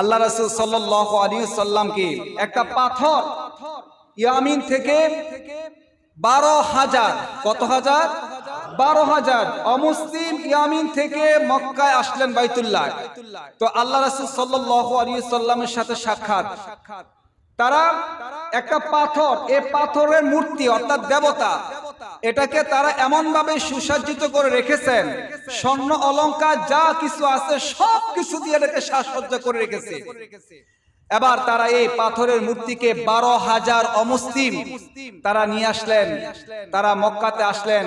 আল্লাহ রাসূল সাল্লাল্লাহু আলাইহি সাল্লামকে একটা পাথর ইয়ামিন থেকে বারো হাজার, কত হাজার? বারো হাজার। অমুসলিম ইয়ামিন থেকে মক্কায় আসলেন বাইতুল্লাহ। তো আল্লাহ রাসূল সাল্লাল্লাহু আলাইহি সাল্লামের সাথে সাক্ষাৎ। তারা একটা পাথর, এ পাথরের মূর্তি অর্থাৎ দেবতা এটাকে তারা এমন ভাবে সুসজ্জিত করে রেখেছেন, স্বর্ণ অলংকার যা কিছু আছে সব কিছু দিয়ে এটাকে সাজসজ্জা করে রেখেছে। এবার তারা এই পাথরের মূর্তিকে বারো হাজার অমুসলিম তারা নিয়ে আসলেন, তারা মক্কাতে আসলেন।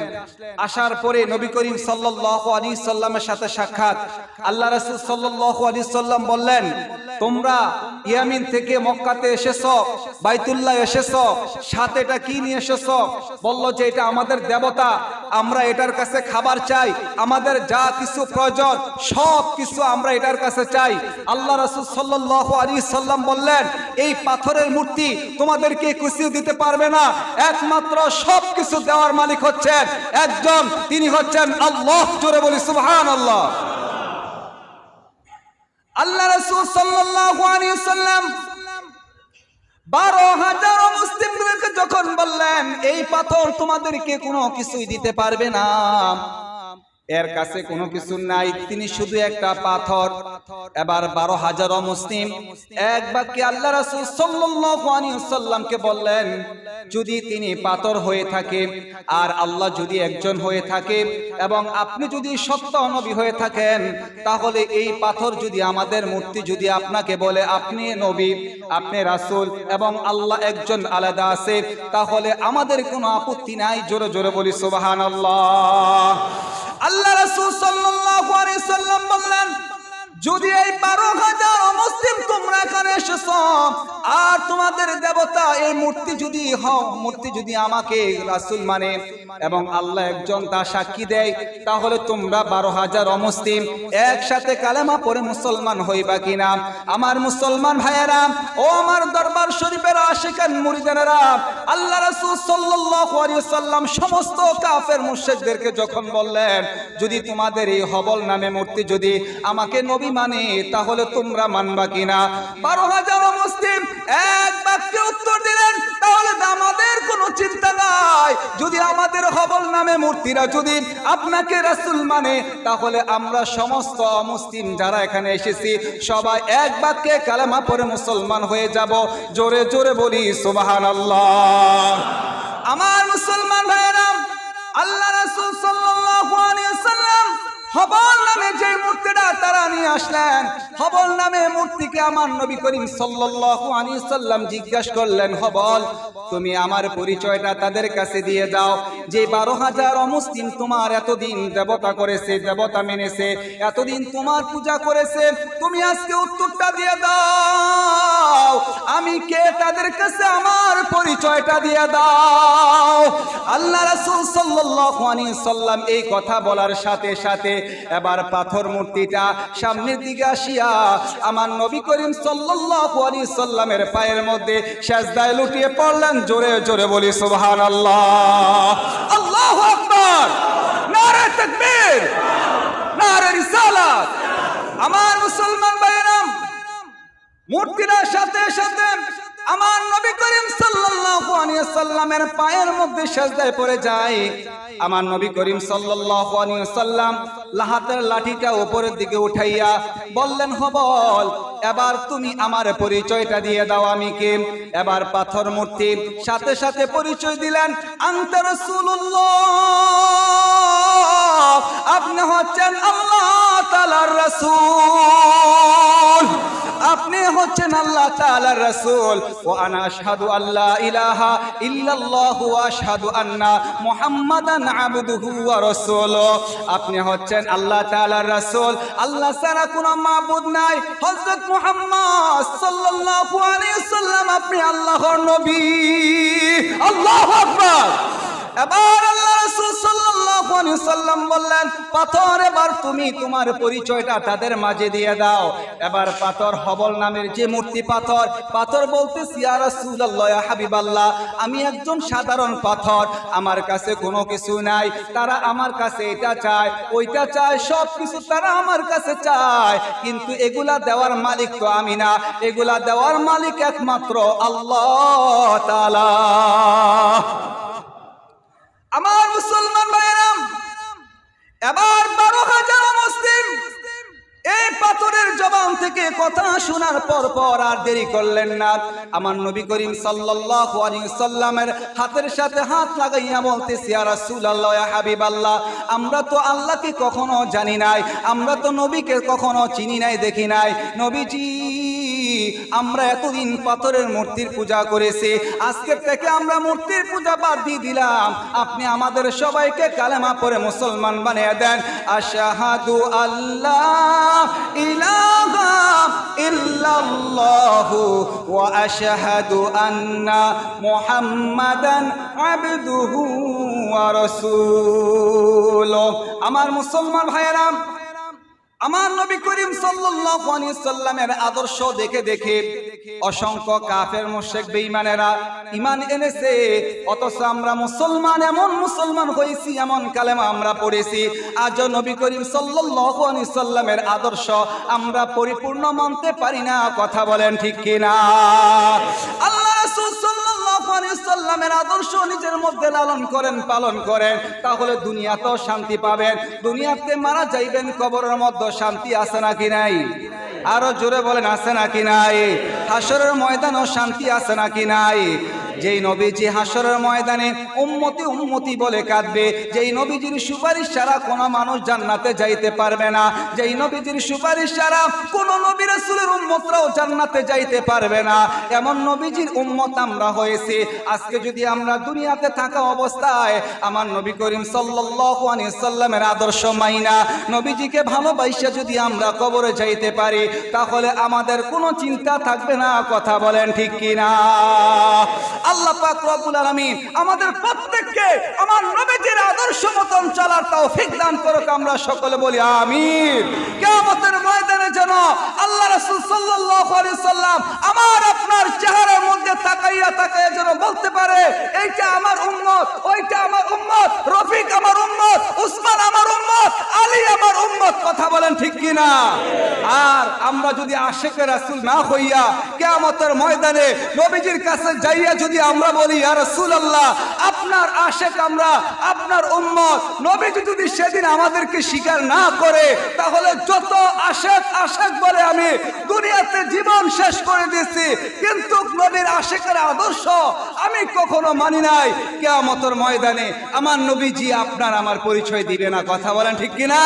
আসার পরে নবী করিম আলাইহি সাল্লামের সাথে সাক্ষাৎ আল্লাহ রাসূল আলাইহি সাল্লাম বললেন, তোমরা ইয়ামিন থেকে মক্কাতে এসেছ, বাইতুল্লাহ এসেছ, সাথে এটা কি নিয়ে এসেছ? বলল যে এটা আমাদের দেবতা, আমরা এটার কাছে খাবার চাই, আমাদের যা কিছু প্রয়োজন, সব কিছু আমরা এটার কাছে চাই। আল্লাহ রাসূল সাল্লাল্লাহু আলাইহি সাল্লাম বললেন, এই পাথরের মূর্তি তোমাদেরকে কিছু দিতে পারবে না। একমাত্র সব কিছু দেওয়ার মালিক হচ্ছেন একজন, তিনি হচ্ছেন আল্লাহ। জোরে বলি, সুবহানাল্লাহ। আল্লাহ রাসূল সাল্লাল্লাহু আলাইহি সাল্লাম বারো হাজার মুসলিমদেরকে যখন বললেন, এই পাথর তোমাদেরকে কোনো কিছুই দিতে পারবে না। এর কাছে কোনো কিছু নাই। তিনি শুধু একটা পাথর। এবার বারো হাজার মুসলিম এক বাক্যে আল্লাহ রাসূল সাল্লামকে বললেন, যদি তিনি পাথর হয়ে থাকে আর আল্লাহ যদি একজন হয়ে থাকে এবং আপনি যদি সত্য নবী হয়ে থাকেন, তাহলে এই পাথর যদি আমাদের মূর্তি যদি আপনাকে বলে, আপনি নবী, আপনি রাসুল এবং আল্লাহ একজন আলাদা আছে, তাহলে আমাদের কোনো আপত্তি নাই। জোরে জোরে বলি, সুবহানাল্লাহ। আল্লাহ রাসূল সাল্লাল্লাহু আলাইহি সাল্লাম বললেন, যদি এই বারো হাজার মুসলিম তোমরা এখানে এসেছ, আর তোমাদের দেবতা এই মূর্তি যদি হও মূর্তি যদি আমাকে রাসূল মানে এবং আল্লাহ একজন তা সাক্ষী দেয় তাহলে তোমরা বারো হাজার অমুসলিম একসাথে কালেমা পড়ে মুসলমান হইবা কিনা? আমার মুসলমান ভাইয়েরা ও আমার দরবার শরীফের আশিকান মুরিদানেরা আল্লাহ রাসূল সাল্লাম সমস্ত কাফের মুশরিকদেরকে যখন বললেন যদি তোমাদের এই হবল নামে মূর্তি যদি আমাকে নবী মানে তাহলে তোমরা মানবা কিনা? বারো হাজার মুসলিম এক বাক্যে উত্তর দিলেন তো আমাদের কোনো চিন্তা নাই। যদি আমাদের হবল নামে মূর্তিরা যদি আপনাকে রাসূল মানে তাহলে আমরা সমস্ত অমুসলিম যারা এখানে এসেছি, সবাই এক বাক্যে কালেমা পড়ে মুসলমান হয়ে যাব। জোরে জোরে বলি, সুবহানাল্লাহ। আমার মুসলমান ভাইয়েরা, আল্লাহ রাসূল সাল্লাম হবল নামে যে মূর্তিটা তারা নিয়ে আসলেন, হবল নামে মূর্তিকে আমার নবী করিম সাল্লাম জিজ্ঞাসা করলেন, হবল, তুমি আমার পরিচয়টা তাদের কাছে দিয়ে দাও। যে বারো হাজার অমুসলিম তোমার এতদিন দেবতা করেছে, দেবতা মেনেছে, এতদিন তোমার পূজা করেছে, তুমি আজকে উত্তরটা দিয়ে দাও। আমি কে? তাদের কাছে আমার পরিচয়টা দিয়ে দাও। আল্লাহ রাসূল সাল্লাল্লাহু আলাইহি সাল্লাম এই কথা বলার সাথে সাথে এবার পাথর মূর্তিটা সামনের দিকে আসিয়া আমার নবী করিম আলাইহি সাল্লামের পায়ের মধ্যে সেজদায় লুটিয়ে পড়লেন। জোরে জোরে বলি, সুবহানাল্লাহ। আল্লাহু আকবার। আমার মুসলমান ভাইয়েরা মূর্তিটার সাথে সাথে আলাইহি পায়ের মধ্যে সেজদায় পড়ে যায়। আমার নবী করিম সাল্লাল্লাহু আলাইহি সাল্লাম লাহাতের লাঠিটা উপরের দিকে উঠাইয়া বললেন, হবল, এবার তুমি আমার পরিচয়টা দিয়ে দাও আমি কে এবার পাথর মূর্তি সাথে সাথে পরিচয় দিলেন, আনতা রাসূলুল্লাহ, আপনি হচ্ছেন আল্লাহ তাআলার রাসূল। আপনি হচ্ছেন আল্লাহ তাআলার রাসূল। ও আনা আশহাদু আল্লা ইলাহা ইল্লাল্লাহু ওয়া আশহাদু আন্না মুহাম্মাদান আবদুহু ওয়া রাসূলুহু আপনি হচ্ছেন আল্লাহ তাআলার রাসূল। আল্লাহ ছাড়া কোনো মাবুদ নাই। হযরত মুহাম্মদ সাল্লাল্লাহু আলাইহি সাল্লাম আপনি আল্লাহর নবী। আল্লাহু আকবার। এবার আল্লাহ বললেন, পাথর, এবার তুমি তোমার পরিচয়টা তাদের মাঝে দিয়ে দাও। এবার পাথর হবল নামের যে মূর্তি পাথর পাথর বলতে হাবিবাল্লাহ, আমি একজন সাধারণ পাথর, আমার কাছে কোনো কিছু নাই, তারা আমার কাছে এটা চায়, ওইটা চায় সব কিছু তারা আমার কাছে চায়, কিন্তু এগুলা দেওয়ার মালিক তো আমি না, এগুলা দেওয়ার মালিক একমাত্র আল্লাহ তাআলা। আমার মুসলমান ভাইরাম এবার বারো থেকে কথা শোনার পর পর আর দেরি করলেন না। আমার নবী করিম সাল্লামের হাতের সাথে হাত লাগাইয়া বলতেছি, ইয়া হাবিবাল্লাহ, আমরা তো আল্লাহকে কখনো জানি নাই, আমরা তো নবীকে কখনো চিনি নাই, দেখি নাই। নবীজি, আমরা এতদিন পাথরের মূর্তির পূজা করেছি আজকের থেকে আমরা মূর্তির পূজা বাদ দিয়ে দিলাম। আপনি আমাদের সবাইকে কালেমা পরে মুসলমান বানিয়ে দেন। আশাহাদু আল্লাহ ইলাহা ইল্লাল্লাহু ওয়া আশহাদু আন্না মুহাম্মাদান আবদুহু ওয়া রাসূলুহু। আমার মুসলমান ভাইয়েরা আমার নবী করিম সাল্লামের আদর্শ দেখে দেখে অসংখ্য কাফের, মুশরিক, বেঈমানেরা ঈমান এনেছে। অথচ আমরা মুসলমান, এমন মুসলমান হয়েছি, এমন কালেমা আমরা পড়েছি। আজ নবী করিম সাল্লামের আদর্শ আমরা পরিপূর্ণ মানতে পারি না। কথা বলেন ঠিক কিনা? আল্লাহ সাল্লাল্লাহু আলাইহি সাল্লামের আদর্শ নিজের মধ্যে লালন করেন, পালন করেন, তাহলে দুনিয়াতেও শান্তি পাবেন। দুনিয়াতে মারা যাইবেন, কবরের মধ্যে শান্তি আছে নাকি নাই? আরও জোরে বলেন, আছে নাকি নাই? হাসরের ময়দানও শান্তি আছে নাকি নাই? যেই নবীজি হাসরের ময়দানে উম্মতি উম্মতি বলে কাঁদবে, যেই নবীজির সুপারিশ ছাড়া কোনো মানুষ জান্নাতে যাইতে পারবে না, যেই নবীজির সুপারিশ ছাড়া কোনো নবী রাসূলের উম্মতরাও জান্নাতে যাইতে পারবে না। এমন নবীজির উম্মত আমরা হয়েছি। আজকে যদি আমরা দুনিয়াতে থাকা অবস্থায় আমার নবী করিম সাল্লাল্লাহু সাল্লামের আদর্শ মাইনা, নবীজিকে ভালোবাসা যদি আমরা কবরে যাইতে পারি, তাহলে আমাদের কোনো চিন্তা থাকবে না, কথা বলেন ঠিক কিনা? আল্লাহ পাক রব্বুল আলামিন আমাদের প্রত্যেককে আমার নবীজির আদর্শ মতন চলার তৌফিক দান করুক, আমরা সকলে বলি আমিন। কিয়ামতের ময়দানে যেন আল্লাহ রাসূল সাল্লাল্লাহু আলাইহি সাল্লাম আমার আপনার চেহারার মধ্যে তাকাইয়া তাকাইয়া যেন বলতে পারে, এইটা আমার উম্মত, ওইটা আমার উম্মত, রফিক আমার উম্মত, উসমান আমার উম্মত, আলী আমার উম্মত, কথা বলেন ঠিক কিনা? আর আমরা যদি আশেকের রাসূল না হইয়া কিয়ামতের ময়দানে নবীজির কাছে যাইয়া যদি আমরা বলি, ইয়া রাসূলুল্লাহ, আপনার আশেক আমরা, আপনার উম্মত, নবীজি যদি সেদিন আমাদেরকে স্বীকার না করে, তাহলে যত আশেক আশেক বলে আমি দুনিয়াতে জীবন শেষ করে দিয়েছি। কিন্তু নবীর আশেখের আদর্শ আমি কখনো মানি নাই। কিয়ামতের ময়দানে আমার নবীজি আপনার আমার পরিচয় দিবে না। কথা বলেন ঠিক কিনা?